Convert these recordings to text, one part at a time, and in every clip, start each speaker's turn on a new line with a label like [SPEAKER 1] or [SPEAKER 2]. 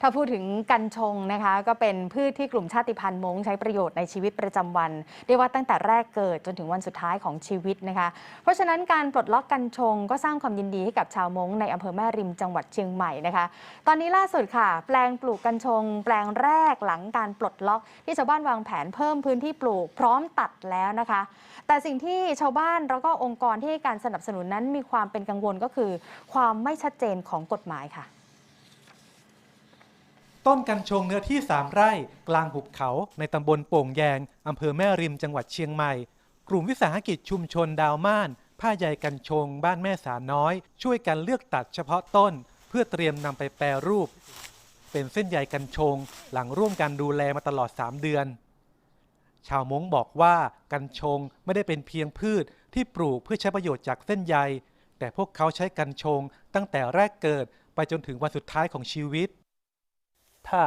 [SPEAKER 1] ถ้าพูดถึงกัญชงนะคะ ก็เป็นพืชที่กลุ่มชาติพันธุ์มงใช้ประโยชน์ในชีวิตประจำวันเรียกว่าตั้งแต่แรกเกิดจนถึงวันสุดท้ายของชีวิตนะคะ เพราะฉะนั้นการปลดล็อกกัญชงก็สร้างความยินดีให้กับชาวมงในอำเภอแม่ริมจังหวัดเชียงใหม่นะคะ ตอนนี้ล่าสุดค่ะ แปลงปลูกกัญชง แปลงแรกหลังการปลดล็อก ที่ชาวบ้านวางแผนเพิ่มพื้นที่ปลูกพร้อมตัดแล้วนะคะ แต่สิ่งที่ชาวบ้านแล้วก็องค์กรที่ให้การสนับสนุนนั้นมีความเป็นกังวลก็คือ ความไม่ชัดเจนของกฎหมายค่ะ
[SPEAKER 2] ต้นกัญชงเนื้อที่ 3 ไร่ กลางหุบเขา ในตำบลโป่งแยงอำเภอแม่ริมจังหวัดเชียงใหม่ กลุ่มวิสาหกิจชุมชนดาวม่าน ผ้าใยกัญชง บ้านแม่สาน้อย ช่วยกันเลือกตัดเฉพาะต้น เพื่อเตรียมนำไปแปรรูป เป็นเส้นใยกัญชง หลังร่วมกันดูแลมาตลอด 3 เดือน ชาวม้งบอกว่ากัญชงไม่ได้เป็นเพียงพืชที่ปลูกเพื่อใช้ประโยชน์จากเส้นใย แต่พวกเขาใช้กัญชงตั้งแต่แรกเกิดไปจนถึงวันสุดท้ายของชีวิต
[SPEAKER 3] ถ้า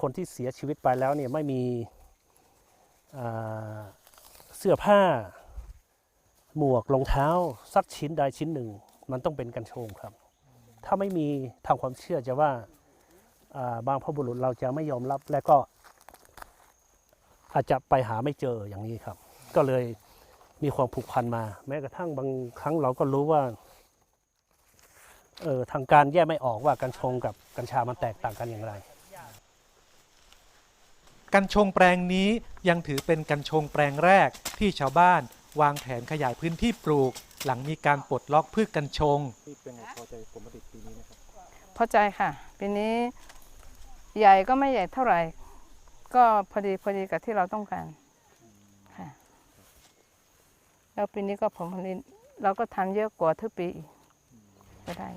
[SPEAKER 3] คนที่เสียชีวิตไปแล้วเนี่ยไม่มีเสื้อผ้า หมวกรองเท้าสักชิ้นใดชิ้นหนึ่ง มันต้องเป็นกัญชงครับ ถ้าไม่มีทางความเชื่อจะว่าบางพระบุรุษเราจะไม่ยอมรับและก็อาจจะไปหาไม่เจออย่างนี้ครับ ก็เลยมีความผูกพันมา แม้กระทั่งบางครั้งเราก็รู้ว่า เออทางการแยกไม่ออกว่ากัญชงกับกัญชามันแตกต่างกันอย่างไร
[SPEAKER 2] กัญชงแปลงนี้ยังถือเป็นกัญชงแปลงแรกที่ชาวบ้านวางแผนขยายพื้นที่ปลูก หลังมีการปลดล็อกพืชกัญชง
[SPEAKER 4] พอใจค่ะปีนี้ใหญ่ก็ไม่ใหญ่เท่าไหร่ ก็พอดีพอดีกับที่เราต้องการค่ะแล้วปีนี้ก็ผลผลิตเราก็ทำเยอะกว่าทุกปีอีก ก็ได้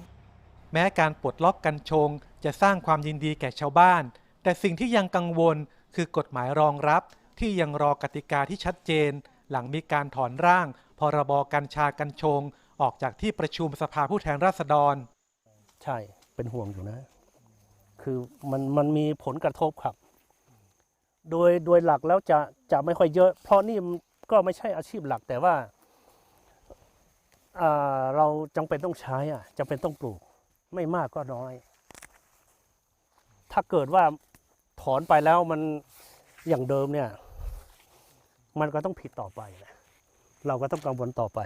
[SPEAKER 2] แม้การปลดล็อกกัญชง จะสร้างความยินดีแก่ชาวบ้าน แต่สิ่งที่ยังกังวลคือกฎหมายรองรับ ที่ยังรอกติกาที่ชัดเจน หลังมีการถอนร่าง พรบกัญชากัญชง ออกจากที่ประชุมสภาผู้แทนราษฎร
[SPEAKER 3] ใช่เป็นห่วงอยู่นะ คือมันมันมีผลกระทบครับ โดยโดยหลักแล้วจะจะไม่ค่อยเยอะ เพราะนี่มันก็ไม่ใช่อาชีพหลักแต่ว่าอ่า จำเป็นต้องใช้อะจำเป็นต้องปลูก ไม่มากก็น้อย ถ้าเกิดว่าถอนไปแล้วมันอย่างเดิมเนี่ย มันก็ต้องผิดต่อไปนะเราก็ต้องกังวลต่อไป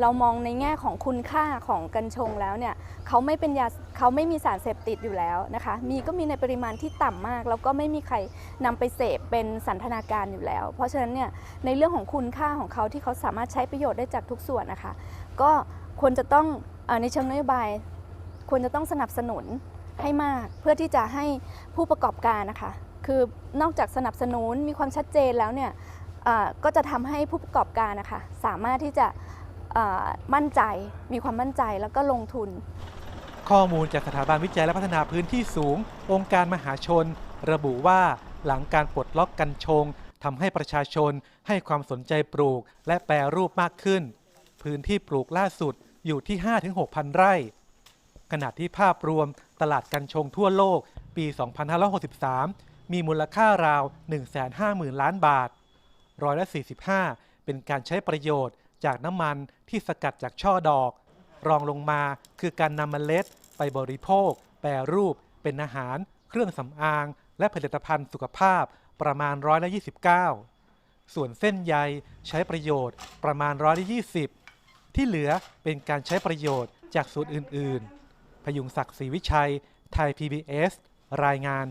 [SPEAKER 5] เรามองในแง่ของคุณค่าของกัญชงแล้วเนี่ยเขาไม่เป็นยาเขาไม่มีสารเสพติดอยู่แล้วนะคะ มีก็มีในปริมาณที่ต่ำมาก แล้วก็ไม่มีใครนำไปเสพเป็นสันทนาการอยู่แล้ว เพราะฉะนั้นเนี่ยในเรื่องของคุณค่าของเขาที่เขาสามารถใช้ประโยชน์ได้จากทุกส่วนนะคะ ก็ควรจะต้องอในเชิงนโยบาย ควรจะต้องสนับสนุนให้มากเพื่อที่จะให้ผู้ประกอบการนะคะ คือนอกจากสนับสนุนมีความชัดเจนแล้วเนี่ยก็จะทำให้ผู้ประกอบการนะคะ สามารถที่จะ มั่นใจมีความมั่นใจแล้วก็ลงทุน
[SPEAKER 2] ข้อมูลจากสถาบันวิจัยและพัฒนาพื้นที่สูง องค์การมหาชน ระบุว่าหลังการปลดล็อกกัญชงทำให้ประชาชนให้ความสนใจปลูกและแปรรูปมากขึ้น พื้นที่ปลูกล่าสุดอยู่ที่ 5-6,000 ไร่ ขณะที่ภาพรวมตลาดกัญชงทั่วโลกปี 2563 มีมูลค่าราว 150,000 ล้านบาท ร้อยละ 45 เป็นการใช้ประโยชน์ จากน้ำมันที่สกัดจากช่อดอก รองลงมาคือการนำเมล็ด ไปบริโภค แปรรูป เป็นอาหาร เครื่องสำอาง และผลิตภัณฑ์สุขภาพประมาณร้อยละ29 ส่วนเส้นใยใช้ประโยชน์ประมาณร้อยละ20 ที่เหลือเป็นการใช้ประโยชน์จากส่วนอื่น ๆ พยุงศักดิ์ศรีวิชัย ไทย PBS รายงาน